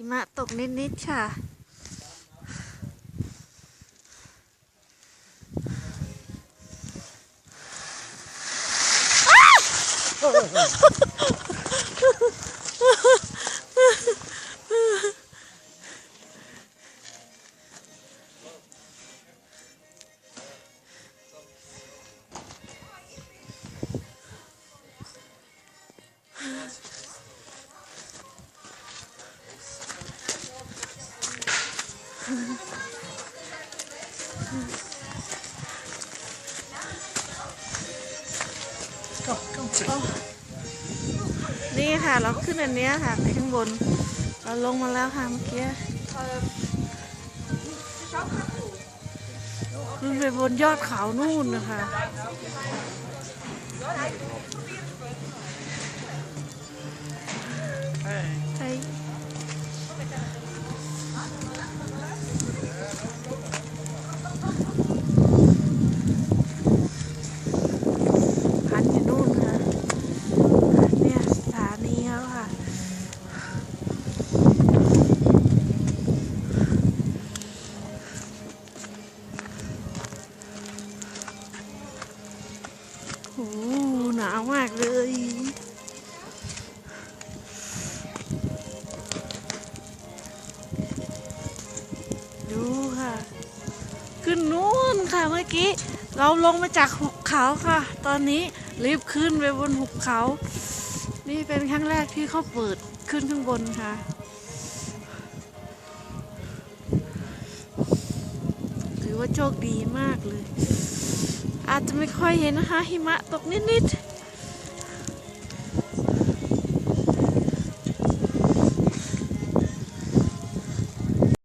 ิมะตกนิด ๆ ค่ะ นี่ค่ะเราขึ้นอันนี้ค่ะไปข้างบน เราลงมาแล้วค่ะเมื่อกี้ขึ้นไปบนยอดเขานู่นนะคะ หหนาวมากเลยดูค่ะ ขึ้นนู้นค่ะเมื่อกี้ เราลงมาจากหุบเขาค่ะ ตอนนี้รีบขึ้นไปบนหุบเขา นี่เป็นครั้งแรกที่เขาเปิดขึ้นข้างบนค่ะถือว่าโชคดีมากเลย อาจจะไม่ค่อยเห็นนะคะหิมะตกนิดๆ